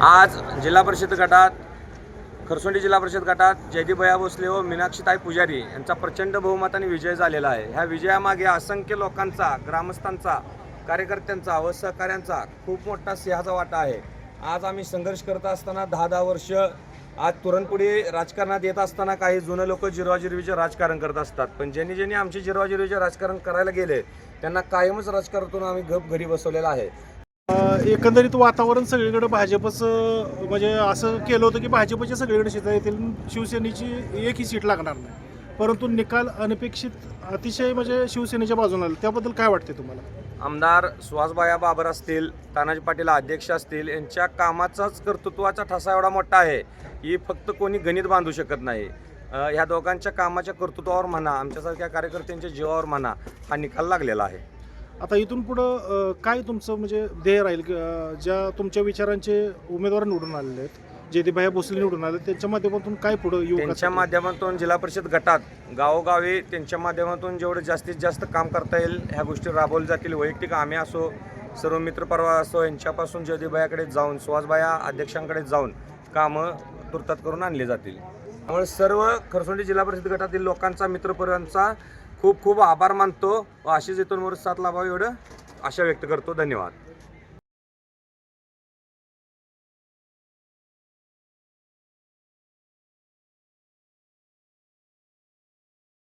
आज जिल्हा परिषद गटात खरसोंडी जिल्हा परिषद गटात जयदीबया भोसले व मीनाक्षीताई पुजारी यांचा प्रचंड बहुमताने विजय झालेला आहे. ह्या विजयामागे असंख्य लोकांचा ग्रामस्थांचा कार्यकर्त्यांचा व सहकाऱ्यांचा खूप मोठा सिंहाचा वाटा आहे. आज आम्ही संघर्ष करत असताना दहा दहा वर्ष आज तुरंतपुढे राजकारणात येत असताना काही जुनं लोक जिरवाजिरवीचे राजकारण करत असतात. पण ज्यांनी ज्यांनी आमचे जिरवाजिरवीचे राजकारण करायला गेले त्यांना कायमच राजकारणातून आम्ही गप घरी बसवलेला आहे. एकंदरीत वातावरण सगळीकडे भाजपचं म्हणजे असं केलं होतं की भाजपचे सगळीकडे शिता येतील शिवसेनेची एकही सीट लागणार नाही. परंतु निकाल अनपेक्षित अतिशय म्हणजे शिवसेनेच्या बाजूने आला. त्याबद्दल काय वाटते तुम्हाला? आमदार सुहासबाया बाबर असतील तानाजी पाटील अध्यक्ष असतील यांच्या कामाचाच कर्तृत्वाचा ठसा एवढा मोठा आहे की फक्त कोणी गणित बांधू शकत नाही. ह्या दोघांच्या कामाच्या कर्तृत्वावर म्हणा आमच्यासारख्या कार्यकर्त्यांच्या जीवावर म्हणा हा निकाल लागलेला आहे. आता इथून पुढं काय तुमचं म्हणजे ध्येय राहील? की, ज्या तुमच्या विचारांचे उमेदवार निवडून आलेले आहेत जयदीभाई भोसले निवडून आले त्यांच्या माध्यमातून काय पुढं त्यांच्या माध्यमातून जिल्हा परिषद गटात गावोगावी त्यांच्या माध्यमातून जेवढं जास्तीत जास्त काम करता येईल ह्या गोष्टी राबवल्या जातील. वैयक्तिक आम्ही असो सर्व मित्रपरिवार असो यांच्यापासून ज्योतिबायाकडे जाऊन सुहासबाया अध्यक्षांकडे जाऊन कामं तुर्तात करून आणली जातील. त्यामुळे सर्व खरसोंडी जिल्हा परिषद गटातील लोकांचा मित्रपर्वांचा खूप खूप आभार मानतो व अशीच इथून वर साथ लाभावी एवढं आशा व्यक्त करतो. धन्यवाद.